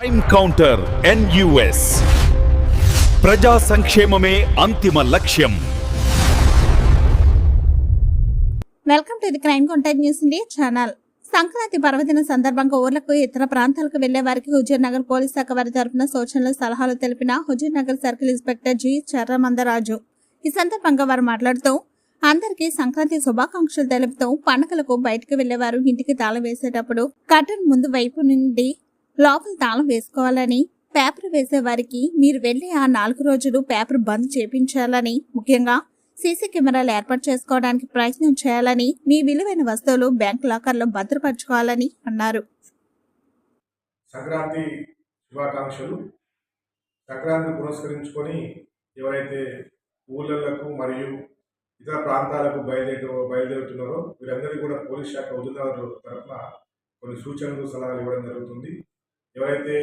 Crime counter NUS ప్రజా సంక్షేమమే అంతిమ లక్ష్యం. Welcome to the Crime Counter News India channel. Sankranti పర్వదిన సందర్భంగా ఊర్లకు ఇతర ప్రాంతాలకు వెళ్ళే వారికి హుజూర్ నగర్ పోలీస్ శాఖ వారి తరపున సూచనలు సలహాలు తెలిపిన Huzur Nagar circle inspector G చర్రమందరాజు. ఈ సందర్భంగా వారు మాట్లాడుతూ అందరికీ సంక్రాంతి శుభాకాంక్షలు తెలుపుతూ పండుగలకు బయటకు వెళ్ళేవారు ఇంటికి తాళం వేసేటప్పుడు కర్టన్ ముందు వైపు నుండి లోపల తాళం వేసుకోవాలని పేపర్ వేసే వారికి మీరు వెళ్ళి ఆ నాలుగు రోజులు పేపర్ బంద్ చేపించాలని ముఖ్యంగా సీసీ కెమెరాలు ఏర్పాటు చేసుకోవడానికి ప్రయత్నం చేయాలని మీ విలువైన వస్తువులు బ్యాంక్ లాకర్లో భద్రపరచుకోవాలని అన్నారు. సంక్రాంతి శుభాకాంక్షలు. సంక్రాంతి పురస్కరించుకొని ఎవరైతే ఊళ్ళకు మరియు ఇతర ప్రాంతాలకు బయలుదేరు బయలుదేరుతున్నారో వీరందరికీ కూడా పోలీస్ శాఖ ఉద్యోగాల తరఫున కొన్ని సూచనలు సలహాలు ఇవ్వడం జరుగుతుంది. ఎవరైతే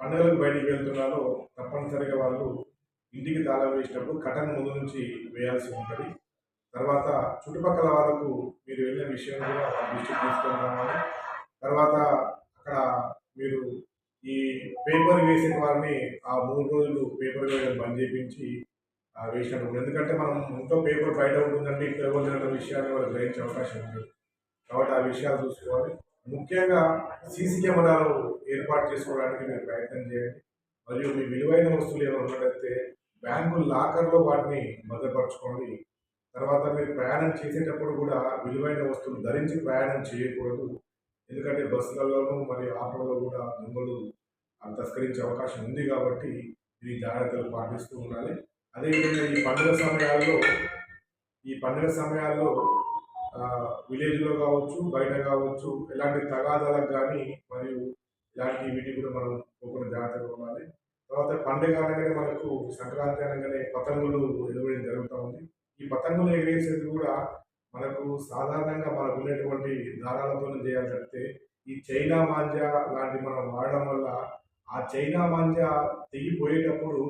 పండుగలకు బయటికి వెళ్తున్నారో తప్పనిసరిగా వాళ్ళు ఇంటికి తాళం వేసినప్పుడు కటన్ ముందు నుంచి వేయాల్సి ఉంటుంది. తర్వాత చుట్టుపక్కల వాళ్ళకు మీరు వెళ్ళిన విషయం కూడా దృష్టికి తీసుకొని రావాలి తర్వాత అక్కడ మీరు ఈ పేపర్ వేసిన వారిని ఆ మూడు రోజులు పేపర్ వేయడం బంద్ చేయించి ఆ, వేసినప్పుడు ఎందుకంటే మనం ఎంతో పేపర్ బయట ఉంటుందంటే ఇంట్లో ఎవరు విషయాన్ని వాళ్ళు గ్రహించే అవకాశం ఉంటుంది కాబట్టి ఆ విషయాలు చూసుకోవాలి. ముఖ్యంగా సీసీ కెమెరాలు ఏర్పాటు చేసుకోవడానికి మీరు ప్రయత్నం చేయండి. మరియు మీ విలువైన వస్తువులు ఏమైనా ఉన్నట్లయితే బ్యాంకు లాకర్లో వాటిని భద్రపరచుకోండి. తర్వాత మీరు ప్రయాణం చేసేటప్పుడు కూడా విలువైన వస్తువులు ధరించి ప్రయాణం చేయకూడదు. ఎందుకంటే బస్సులలోనూ మరియు ఆటోలలో కూడా దొంగలు తస్కరించే అవకాశం ఉంది కాబట్టి ఈ జాగ్రత్తలు పాటిస్తూ ఉండాలి. అదేవిధంగా ఈ పండుగ సమయాల్లో ఈ పండుగ సమయాల్లో విలేజ్లో కావచ్చు బయట కావచ్చు ఎలాంటి తగాదాలకు కానీ మరియు ఇలాంటి వీటికి కూడా మనం పోకుండా జాగ్రత్తగా ఉండాలి. తర్వాత పండుగ అనగానే మనకు సంక్రాంతి అనగానే పతంగులు ఎగరవేయడం జరుగుతూ ఉంది. ఈ పతంగులు ఎగిరేసేది కూడా మనకు సాధారణంగా మనకు ఉన్నటువంటి దారాలతో చేయాలి తప్పితే ఈ చైనా మాంజా లాంటి మనం వాడడం వల్ల ఆ చైనా మాంజా తెగిపోయేటప్పుడు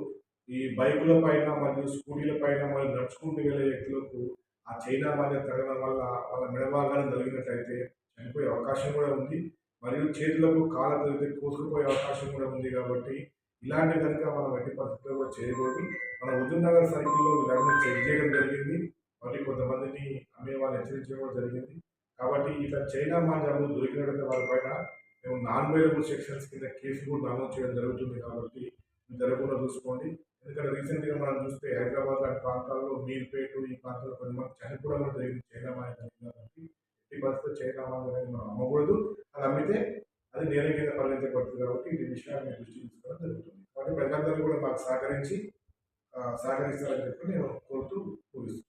ఈ బైకుల పైన మరియు స్కూటీల పైన మరియు నడుచుకుంటూ వెళ్ళే వ్యక్తులకు ఆ చైనా మాంజా తగ్గడం వల్ల వాళ్ళ మెడభాగాన్ని తొలగినట్లయితే చనిపోయే అవకాశం కూడా ఉంది. మరియు చేతులకు కాళ్ళ తొలితే కోసుకుపోయే అవకాశం కూడా ఉంది కాబట్టి ఇలాంటి కనుక మనం ఎట్టి పరిస్థితుల్లో కూడా చేయకూడదు. మన హుజూర్ నగర్ సర్కిల్లో ఇలాంటి చెక్ చేయడం జరిగింది. మరి కొంతమందిని అమ్మే వాళ్ళు హెచ్చరించడం కూడా జరిగింది. కాబట్టి ఇట్లా చైనా మాంజాలు దొరికినట్లయితే వాళ్ళపైన మేము నాన్ వైలబుల్ సెక్షన్స్ కింద కేసు కూడా నమోదు చేయడం జరుగుతుంది కాబట్టి జరగకుండా చూసుకోండి. ఎందుకంటే రీసెంట్గా మనం చూస్తే హైదరాబాద్ లాంటి ప్రాంతాల్లో మీర్పేట ఈ ప్రాంతంలో కొన్ని మనకు చనిపోవడం కూడా జరిగింది చైనా మాంజా కాబట్టి ఎట్టి పరిస్థితుల్లో చైనా అనేది మనం అమ్మకూడదు. అది అమ్మితే అది నేల కింద పరిగణించబడుతుంది కాబట్టి ఈ విషయాన్ని దృష్టి తీసుకోవడం జరుగుతుంది. కాబట్టి ప్రజలందరూ కూడా మాకు సహకరించి సహకరిస్తారని చెప్పి నేను కోరుకుంటున్నాను